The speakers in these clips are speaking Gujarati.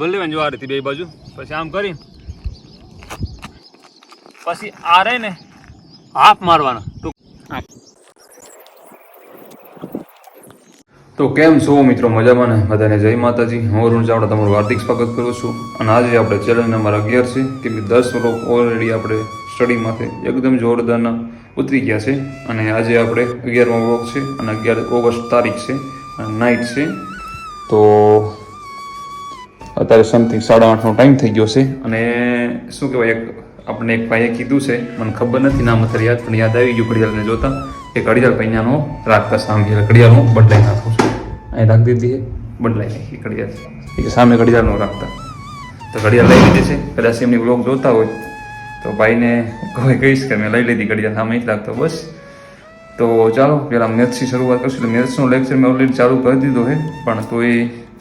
ભલે લેવાની જો આ બે બાજુ. પછી આમ કરી. પછી આ રહે ને, હાફ મારવાના. તો કેમ છો મિત્રો? મજામાં ને? બધાને જય માતાજી. હું અરુણ ચાવડા તમારું હાર્દિક સ્વાગત કરું છું. અને આજે આપણે ચેલેન્જ નંબર અગિયાર છે, કે દસ લોકો ઓલરેડી આપણે સ્ટડીમાંથી એકદમ જોરદારના ઉતરી ગયા છે. અને આજે આપણે અગિયારમો વ્લોગ છે અને અગિયાર ઓગસ્ટ તારીખ છે. અને નાઇટ છે. તો અત્યારે સમથિંગ સાડા આઠનો ટાઈમ થઈ ગયો છે. અને શું કહેવાય એક આપણે એક ભાઈએ કીધું છે મને ખબર નથી નામ અત્યારે યાદ પણ યાદ આવી ગયું ઘડિયાળને જોતા એ ઘડિયાળ પૈયાનો રાખતા સામે ઘડિયાળ હું બદલાઈ નાખું છું. અહીં રાખી દીધી બદલાઈ નાખી ઘડિયાળ. એ સામે ઘડિયાળનો રાખતા. તો ઘડિયાળ લઈ લીધી છે. કદાચ એમની બ્લોગ જોતા હોય તો ભાઈને કોઈ કહીશ કે મેં લઈ લીધી ઘડિયાળ સામે જ રાખતો બસ. તો ચાલો પહેલાં મેથ્સથી શરૂઆત કરશું. એટલે મેથ્સનો લેક્ચર મેં ઓલરેડી ચાલુ કરી દીધો છે પણ તો એ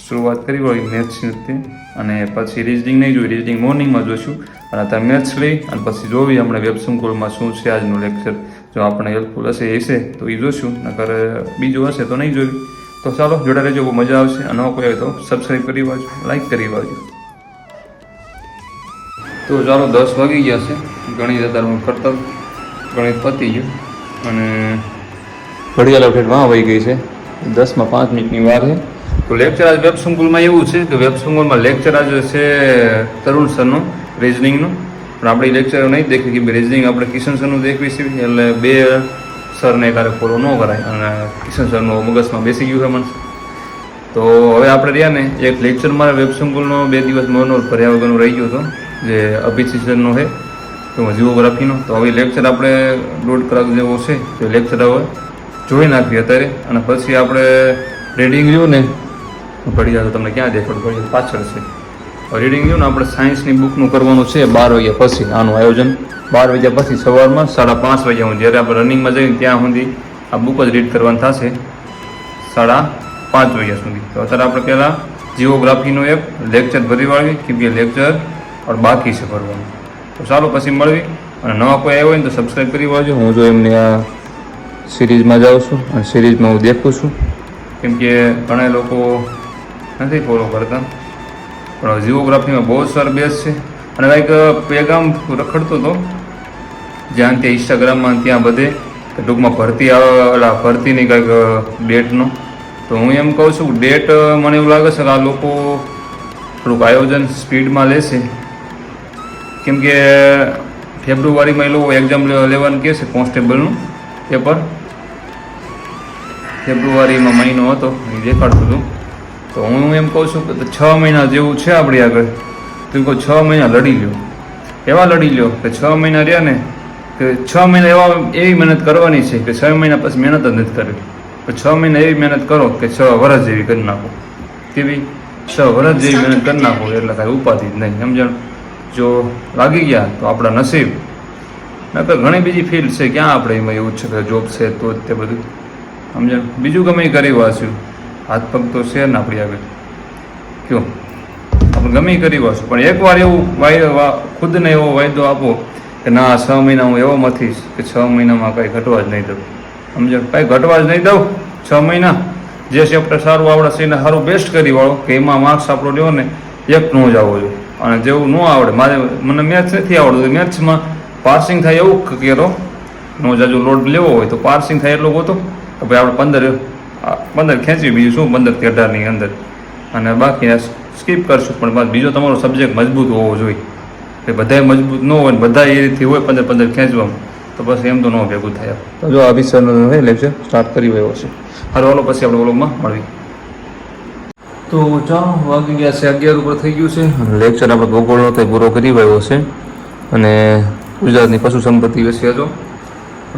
શરૂઆત કરી હોય મેથ્સની અને પછી રીઝનિંગ નહીં જોઈ રીઝનિંગ મોર્નિંગમાં જોઈશું. અને અત્યારે મેથ્સ લઈ અને પછી જોવી આપણે વેબ સંકુલમાં શું છે આજનું લેક્ચર જો આપણે હેલ્પફુલ હશે એ હશે, તો એ જોઈશું નકર બીજું હશે તો નહીં જોયું. તો ચાલો, જોડા રહેજો, બહુ મજા આવશે. અને કોઈ હોય તો સબસ્ક્રાઈબ કરી વાજો લાઈક કરી વાજો તો ચાલો, દસ વાગી ગયા છે. ગણિત અત્યારે કરતા ગણિત પતી ગયું. અને ઘડિયાળ અપડેટ વાં વહી ગઈ છે. દસમાં પાંચ મિનિટની વાર છે. તો લેક્ચર આજ વેબ સંકુલમાં એવું છે કે વેબ સંકુલમાં લેક્ચર આજે છે તરુણ સરનું રિઝનિંગનું પણ આપણે લેક્ચર નહીં દેખી કે રિઝનિંગ આપણે કિશન સરનું દેખવી છે, એટલે બે સરને ક્યારેક ફોલો ન કરાય. અને કિશન સરનું મગજમાં બેસી ગયું છે મને. તો હવે આપણે રહ્યા ને, એક લેક્ચર મારા વેબ સંકુલનો બે દિવસ મનો ભર્યા વગરનો રહી ગયો હતો, જે અભિસિસનનો છે, તો જીઓગ્રાફીનો. તો હવે લેક્ચર આપણે દોઢ કલાક જેવો છે, તો લેક્ચર હવે જોઈ નાખીએ અત્યારે. અને પછી આપણે રીડિંગ રહ્યું ને ઘડિયાળ તો તમને ક્યાં દેખાડું? ઘડિયાળ પાછળ છે. રીડિંગ રહ્યું ને, આપણે સાયન્સની બુકનું કરવાનું છે બાર વાગ્યા પછી, આનું આયોજન. બાર વાગ્યા પછી સવારમાં સાડા પાંચ વાગ્યા સુધી. જ્યારે આપણે રનિંગમાં જઈએ, ત્યાં સુધી આ બુક જ રીડ કરવાની થશે સાડા પાંચ વાગ્યા સુધી. તો અત્યારે આપણે પહેલાં જીઓગ્રાફીનું એક લેક્ચર ભરી વાળવી કેમ કે લેક્ચર પણ બાકી છે ભરવાનું. તો ચાલો પછી મળવી. અને નવા કોઈ આવ્યો હોય ને તો સબસ્ક્રાઈબ કરી વાળજો. હું જો એમને આ સિરીઝમાં જાઉં છું અને સિરીઝમાં હું દેખું છું. કેમ કે ઘણા લોકો નથી ફોલો કરતા. પણ જીઓગ્રાફીમાં બહુ સાર બેસ છે. અને લાઈક પેગામ રખડતો હતો. જ્યાં ત્યાં ઇન્સ્ટાગ્રામમાં ત્યાં બધે ટૂંકમાં ભરતી ઓલા ભરતીની કંઈક ડેટનો. તો હું એમ કહું છું, ડેટ મને એવું લાગે છે કે આ લોકો થોડુંક આયોજન સ્પીડમાં લેશે. કેમ કે ફેબ્રુઆરીમાં એ લોકો એક્ઝામ લેવાનું કહે છે કોન્સ્ટેબલનું પેપર. ફેબ્રુઆરીમાં મહિનો હતો એ દેખાડતું હતું. તો હું એમ કહું છું કે છ મહિના જેવું છે આપણી આગળ. તું કહો છ મહિના લડી લ્યો. એવા લડી લ્યો? કે છ મહિના રહ્યા ને કે છ મહિના એવા એવી મહેનત કરવાની છે કે છ મહિના પછી મહેનત જ નથી કરવી તો છ મહિના એવી મહેનત કરો કે છ વર્ષ જેવી કરી નાખો. કેવી? છ વર્ષ જેવી મહેનત કરી નાખો એટલે કાંઈ ઉપાધિ જ નહીં. સમજણ? જો લાગી ગયા તો આપણા નસીબ. નકર ઘણી બીજી ફિલ્ડ છે ક્યાં આપણે એમાં એવું છે કે જોબ છે તો તે બધું. સમજણ? બીજું ગમે કરી વાંચ્યું. હાથ પગ તો છે ને આપણી આગળ. કયો આપણે ગમે કરી વાંચું પણ એકવાર એવું વાયદો ખુદને એવો વાયદો આપો કે ના છ મહિના હું એવો મથીશ કે છ મહિનામાં કાંઈ ઘટવા જ નહીં દઉં. સમજો? કાંઈ ઘટવા જ નહીં દઉં. છ મહિના. જે ચેપ્ટર સારું આવડે છે એને સારું બેસ્ટ કરી વાળો, કે એમાં માર્ક્સ આપણો લેવો ને, એક નો જ આવવો જોઈએ. અને જેવું ન આવડે, મારે, મને મેથ્સ નથી આવડતું. મેથ્સમાં પાસિંગ થાય એવું કરો નો જાજુ લોડ લેવો હોય તો પાર્સિંગ થાય એટલો ગોતો. કે ભાઈ આપણે પંદર પંદર ખેંચી બીજું શું પંદરથી અઢારની અંદર? અને બાકી સ્કીપ કરશું પણ બીજો તમારો સબ્જેક્ટ મજબૂત હોવો જોઈએ. કે બધાય મજબૂત ન હોય બધા એ રીતે હોય પંદર પંદર ખેંચવામાં તો પછી એમ તો ન ભેગું થાય. તો જો આ વિષયનો લેક્ચર સ્ટાર્ટ કરી રહ્યો છે. હાલો હાલો પછી આપણે વ્લોગમાં મળવી તો ચાલો વાગી ગયા છે અગિયાર ઉપર થઈ ગયું છે. અને લેક્ચર આપણે ભૂગોળનો તે પૂરો કરી રહ્યો છે. અને ગુજરાતની પશુ સંપત્તિ વિશે હતો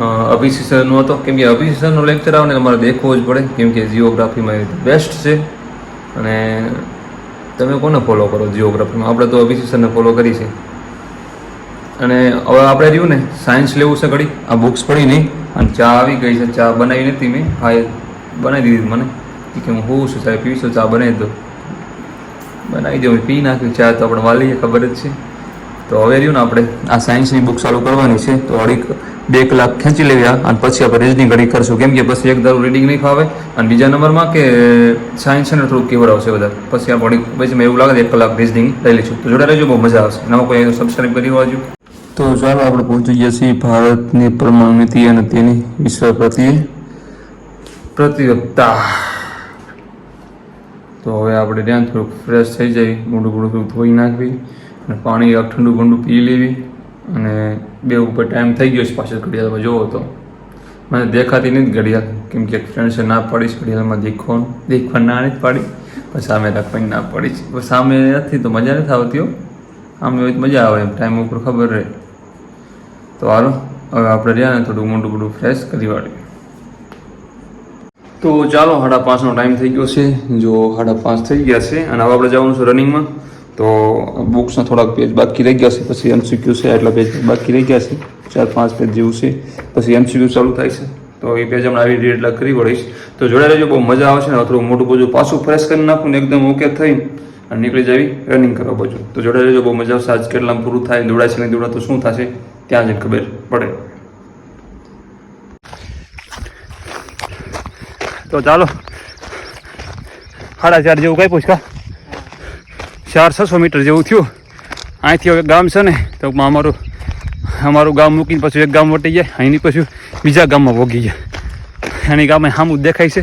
અભિશિષણનો હતો. કેમ કે અભિશિષણનો લેક્ચર આવે ને તમારે દેખવો જ પડે. કેમ કે જીઓગ્રાફીમાં બેસ્ટ છે. અને તમે કોને ફોલો કરો જીઓગ્રાફીમાં આપણે તો અભિશિષણને ફોલો કરી છે. અને હવે આપણે રહ્યું ને સાયન્સ લેવું છે ઘડી. આ બુક્સ પડી નહીં. અને ચા આવી ગઈ છે. ચા બનાવી નથી મેં. હા, એ બનાવી દીધી મને. કે હું હોઉં છું, સાહેબ પીવીશું ચા, બનાવી દો. બનાવી દઉં પી નાખ્યું ચા તો આપણે વાલીએ, ખબર જ છે. તો હવે રહ્યું ને આપણે. આ સાયન્સની બુક ચાલુ કરવાની છે. તો અઢી બે કલાક ખેંચી લેવ્યા અને પછી આપણે રીઝનિંગ ઘડી કરશું. કેમ કે પછી એક ધારું રીડિંગ નહીં ફાવે. અને બીજા નંબરમાં કે સાયન્સ છે ને થોડુંક કેવડ આવશે બધા. પછી આપણે અઢી પછી મેં એવું લાગે એક કલાક રીઝનિંગ લઈ લઈશું. તો જોડે રહેજો બહુ મજા આવશે. નવા કોઈ સબસ્ક્રાઈબ કરી હોવાજો તો ચાલો આપણે પહોંચી ગયા છીએ ભારતની પરમાણુ નીતિ અને તેની વિશ્વ પ્રત્યે. પ્રતિયોગતા તો હવે આપણે ત્યાં થોડુંક ફ્રેશ થઈ જાય મોઢું મોઢું થોડું ધોઈ નાખવી. અને પાણી ઠંડુ ઠંડુ પી લેવી અને બે ઉપર ટાઈમ થઈ ગયો છે પાછળ ઘડિયાળમાં જોવો તો. મને દેખાતી નહીં ઘડિયાળ, કેમ કે ફ્રેન્ડ્સે ના પાડીશ ઘડિયાળમાં દેખો દેખવા ના નથી પાડી. પણ સામે રાખવાની ના પાડીશ સામે નથી તો મજા નથી આવતી આમ તો મજા આવે ટાઈમ ઉપર ખબર રહે. તો હાલો, હવે આપણે રહ્યા ને થોડું મોટું મોટું ફ્રેશ કરી વાળીએ તો ચાલો, સાડા પાંચનો ટાઈમ થઈ ગયો છે. જો સાડા પાંચ થઈ ગયા છે, અને હવે આપણે જવાનું છે રનિંગમાં તો બુક્સના થોડાક પેજ બાકી રહી ગયા છે, પછી એમસીક્યુ છે એટલા પેજ બાકી રહી ગયા છે, ચાર પાંચ પેજ જેવું છે, પછી એમસીક્યુ ચાલુ થાય છે. તો એ પેજ હમણાં આવી રીતે એટલા કરી વળીશ. તો જોડે રહેજો, બહુ મજા આવશે ને થોડું મોટું બધું પાછું ફ્રેશ કરી નાખું ને એકદમ ઓકે થઈ અને નીકળી જવી રનિંગ કરવા બાજુ. તો જોડે રહેજો, બહુ મજા આવશે. આજ કેટલા પૂરું થાય દોડાશે નહીં દોડાતું શું થશે? ત્યાં જ ખબર પડે. તો ચાલો. સાડા ચાર જેવું કઈ પૂછકા ચાર છસો મીટર જેવું થયું. અહીંથી હવે ગામ છે ને, તો અમારું અમારું ગામ મૂકીને પછી એક ગામ વટી જાય, અહીંની પછી બીજા ગામમાં ભોગી જાય. એની ગામે સામું દેખાય છે,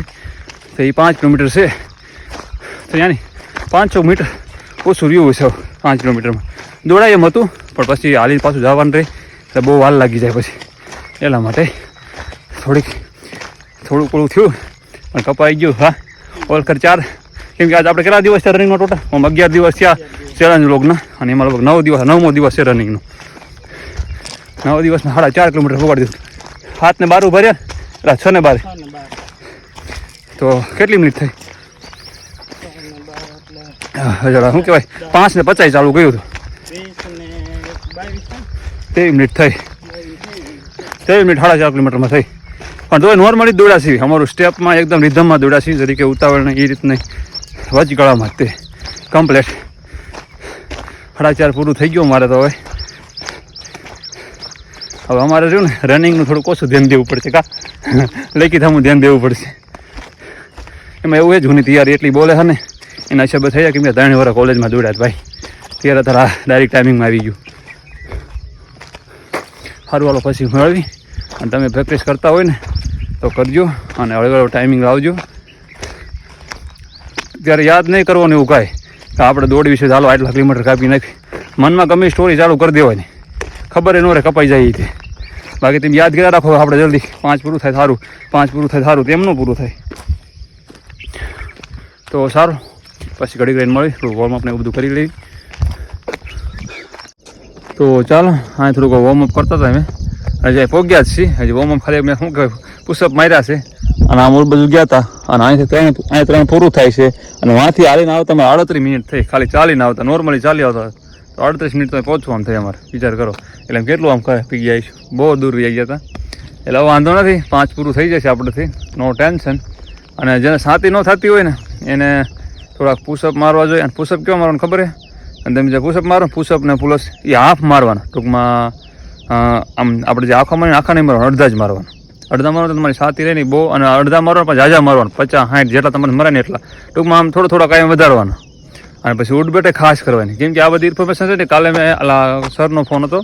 તો એ પાંચ કિલોમીટર છે. તો યાની પાંચસો મીટર ઓછું રહ્યું છે પાંચ કિલોમીટરમાં. દોડાય એમ હતું, પણ પછી હાલી પાછું જવાનું રહે, એટલે બહુ વાર લાગી જાય પછી. એટલા માટે થોડીક, થોડું થોડું થયું, પણ કપાઈ ગયું. હા ઓલખર ચાર કેમ કે આજે આપણે કેટલા દિવસ છે રનિંગનો ટોટલ આમ અગિયાર દિવસ થયા ચેલેન્જ લોગના અને એમાં લગભગ નવ દિવસ નવમો દિવસ છે રનિંગનો નવ દિવસમાં સાડા ચાર કિલોમીટર પકડી દીધું. હાથ ને બારું ભર્યા એટલે છ ને બાર. તો કેટલી મિનિટ થઈ? જરા શું કહેવાય? પાંચ ને પચાસ ચાલુ ગયું હતું. તેવી મિનિટ થઈ. તેવી મિનિટ સાડા ચાર કિલોમીટરમાં થઈ. પણ તો નોર્મલી દોડાશી અમારું સ્ટેપમાં એકદમ રિધમમાં દોડાશી તરીકે ઉતાવળ નહીં એ રીતની વચગાળામાં માટે કમ્પ્લેટ સાડા પૂરું થઈ ગયું મારે તો હવે. હવે અમારે રહ્યું ને રનિંગનું થોડુંક ઓછું ધ્યાન દેવું પડશે કા? લેખી થામું ધ્યાન દેવું પડશે. એમાં એવું એ જૂની તૈયારી એટલી બોલે છે ને એના હિસાબે થઈ જાય કે ત્રણ વર્ષ કોલેજમાં દોડ્યા ભાઈ. ત્યારે તારા ડાયરેક્ટ ટાઈમિંગમાં આવી ગયું. સારું પછી મળવી અને તમે પ્રેક્ટિસ કરતા હોય ને, તો કરજો અને હળવે હળવે ટાઈમિંગ લાવજો. ત્યારે યાદ નહીં કરવાનું એવું કાંઈ કે આપણે દોડવી છે, ચાલો આટલા કિલોમીટર કાપી નાખી. મનમાં ગમે સ્ટોરી ચાલુ કરી દેવાની. ખબર એ ન રહે કપાઈ જાય તે. બાકી તમે યાદ કર્યા રાખો આપણે જલ્દી. પાંચ પૂરું થાય સારું, પાંચ પૂરું થાય સારું તેમનું પૂરું થાય. તો સારું. પછી ઘડી ઘડીને મળી, થોડું વોર્મઅપ ને એવું બધું કરી લઈ તો ચાલો હા થોડુંક વોર્મઅપ કરતા હતા અમે. હજી પહોંચ્યા જ છીએ. હજી વોર્મઅપ ખાલી મેં શું કહ્યું પુષઅપ માર્યા છે. અને આમ ઓલ બધું ગયા હતા અને અહીંથી ત્રણ અહીંયા ત્રણ પૂરું થાય છે. અને વાંથી હાલીને આવતા અમે આડત્રીસ મિનિટ થઈ. ખાલી ચાલીને આવતા. નોર્મલી ચાલી આવતા. તો અડત્રીસ મિનિટ તમે પહોંચવાનું થાય અમારે. વિચાર કરો. એટલે એમ કેટલું આમ કહે પી ગયા બહુ દૂર રહી ગયા હતા એટલે વાંધો નથી. પાંચ પૂરું થઈ જશે આપણેથી નો ટેન્શન અને જેને સાતી ન થતી હોય ને, એને થોડાક પુશઅપ મારવા જોઈએ. અને પુશઅપ કેવા મારવાનું ખબર છે? અને તમે જે પુશઅપ મારો પુશઅપ ને પ્લસ એ હાફ મારવાના. ટૂંકમાં આમ આપણે જે આખા મારીને આખા નહીં મારવાના અડધા જ મારવાના. અડધા મારો તમારી સાતી રહે નહીં, બહુ, અને અડધા મારવાનું પણ જાજા મારવાનું, પચાસ, સાઠ જેટલા તમારે મરે ને એટલા. ટૂંકમાં આમ થોડો થોડો કાંઈ વધારવાના. અને પછી ઉઠ બેઠે ખાસ કરવાની. કેમ કે આ બધી ઇન્ફોર્મેશન છે ને, કાલે મેં આ સરનો ફોન હતો.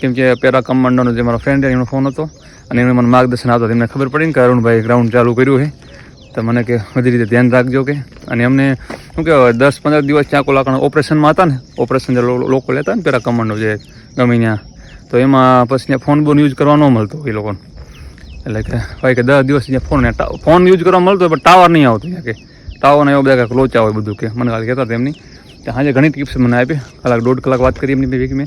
કેમ કે પેરા કમાન્ડરનો જે મારો ફ્રેન્ડ એનો ફોન હતો. અને એમને મને માર્ગદર્શન આવતો એમને ખબર પડી ને કે અરુણભાઈ ગ્રાઉન્ડ ચાલુ કર્યું છે. તો મને કે બધી રીતે ધ્યાન રાખજો કે. અને એમને, શું કહેવાય, દસ, પંદર દિવસ ત્યાં કોલાકણ ઓપરેશનમાં હતા ને, ઓપરેશન જે લોકો લેતા ને પેરા કમાન્ડો જે ગમે ત્યાં. તો એમાં પછી ફોન બોન યુઝ ન મળતો એ લોકોને. એટલે કે ભાઈ કે દસ દિવસ ફોન ફોન યુઝ કરવા મળતો પણ ટાવર નહીં આવતો કે. ટાવર એવા બધા લોચા હોય બધું કે. મને કાલે કહેતા હતા એમની. ત્યાં આજે ઘણી ટિપ્સ મને આપી. કલાક, દોઢ કલાક વાત કરી એમની ભેગી મેં.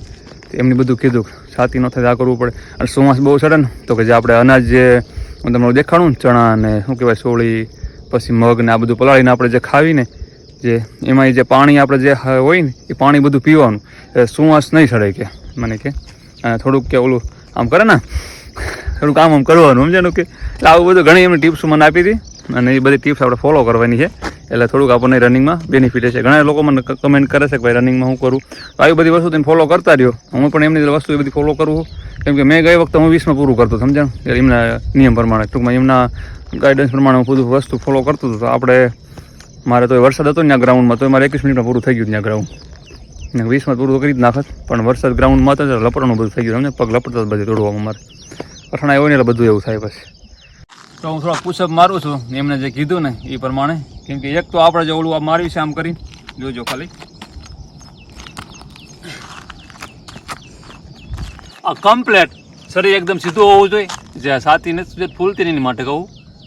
એમની બધું કીધું. છાતી ન થાય આ કરવું પડે. અને ચોમાસ બહુ સડે ને, તો કે જે આપણે અનાજ જે તમને દેખાડું ચણા ને, શું કહેવાય, સોળી, પછી મગ ને આ બધું પલાળીને આપણે જે ખાવીને, જે એમાં જે પાણી આપણે જે હોય ને, એ પાણી બધું પીવાનું. સુવાસ નહીં સડે કે. મને કે. અને થોડુંક કે ઓલું, આમ કરે ને થોડુંક કામ આમ કરવાનું સમજાનું કે એટલે આવું બધું ઘણી એમની ટિપ્સ મને આપી હતી. અને એ બધી ટિપ્સ આપણે ફોલો કરવાની છે. એટલે થોડુંક આપણને રનિંગમાં બેનિફિટ છે ઘણા લોકો મને કમેન્ટ કરે છે કે ભાઈ રનિંગમાં હું કરું? તો આવી બધી વસ્તુ તમે ફોલો કરતા રહ્યો. હું પણ એમની વસ્તુ એ બધી ફોલો કરું કેમ કે મેં ગઈ વખતે હું વીસમાં પૂરું કરતો સમજાણ એટલે એમના નિયમ પ્રમાણે, ટૂંકમાં એમના ગાઈડન્સ પ્રમાણે હું બધું વસ્તુ ફોલો કરતો હતો. તો આપણે, મારે તો વરસાદ હતો ત્યાં ગ્રાઉન્ડમાં તો મારે એકવીસ મિનિટમાં પૂરું થઈ ગયું ત્યાં ગ્રાઉન્ડ ને વીસમાં પૂરું કરી જ નાખત. પણ વરસાદ ગ્રાઉન્ડમાં હતો લપડવાનું બધું થઈ ગયું સમજે પગ લપડતા બધું દોડવામાં મારે. અથડાય હોય ને એટલે બધું એવું થાય પછી. તો હું થોડા પુશઅપ મારું છું. એમને જે કીધું ને એ પ્રમાણે. કેમ કે એક તો આપણે જે ઓલું માર્યું છે આમ કરી જોજો ખાલી. આ કમ્પ્લેટ શરીર એકદમ સીધું હોવું જોઈએ. જે સાતીને જે ફૂલતી નહીં માટે કહું.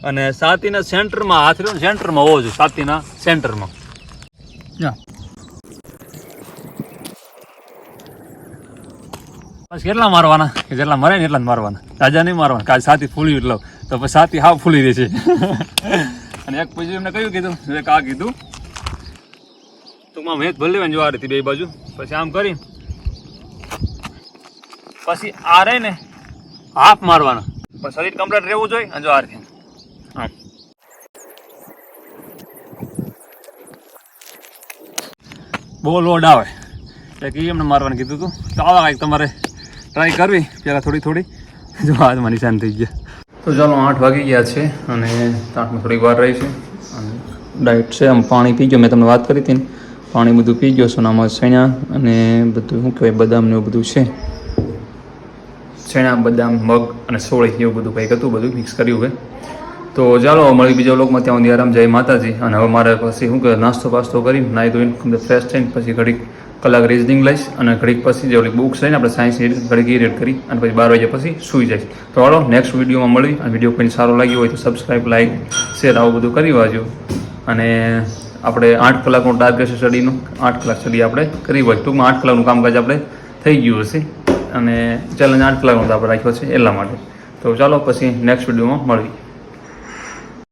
અને સાતીના સેન્ટરમાં હાથ રહ્યો સેન્ટરમાં હોવો જોઈએ. સાતીના સેન્ટરમાં જા. કેટલા મારવાના? કે જેટલા મરે ને એટલા જ મારવાના. તાજા નહીં મારવાના. કાલ સાથી ફૂલી એટલે તો પછી સાથી હાવ ફૂલી રહે છે. અને એક પછી એમને કયું કીધું? એક આ કીધું. ટૂંકમાં મેચ ભલે જો આ રીતે બે બાજુ. પછી આમ કરી. પછી આ રે ને, હાફ મારવાના. પણ શરીર કમ્પ્લીટ રહેવું જોઈએ અને જો આ રીતે. આમ બહુ લોડ આવે એટલે કે એમને મારવાનું કીધું હતું તો આવા કાંઈક તમારે ટ્રાય કરવી પહેલાં થોડી થોડી. જો હાથમાં નિશાન થઈ ગયા તો ચાલો આઠ વાગી ગયા છે અને આઠમાં થોડીક વાર રહી છે. અને ડાયટ છે, આમ પાણી પી ગયો, મેં તમને વાત કરી હતી પાણી બધું પી ગયો, સોનામાં આમાં અને બધું શું કહેવાય, બદામ ને એવું બધું છે. ચણા, બદામ, મગ અને સોળી એવું બધું કંઈક હતું, બધું મિક્સ કર્યું હોય તો ચાલો મળી બીજા લોકમાં ત્યાં સુધી આરામ, જય માતાજી. અને હવે મારે પછી શું કે નાસ્તો પાસ્તો કરી નાહી ધોઈને ફ્રેશ થઈને, પછી ઘડીક કલાક રીઝનિંગ લઈશ અને ઘડીક પછી જે ઓલી બુક્સ લઈને આપણે સાયન્સ ઘડીક ઘડી રીડ કરી અને પછી બાર વાગ્યા પછી સૂઈ જઈશ. તો હાલો નેક્સ્ટ વિડીયોમાં મળી અને વીડિયો કોઈ સારો લાગ્યો હોય તો સબસ્ક્રાઈબ લાઈક શેર આવું બધું કરી વાજો અને આપણે આઠ કલાકનું ટાર્ગેટ સ્ટડીનું આઠ કલાક સ્ટડી આપણે કરી હોય ટૂંકમાં આઠ કલાકનું કામકાજ આપણે થઈ ગયું હશે. અને ચેલેન્જ આઠ કલાકનું આપણે રાખ્યો છે એટલા માટે. તો ચાલો, પછી નેક્સ્ટ વિડીયોમાં મળીએ.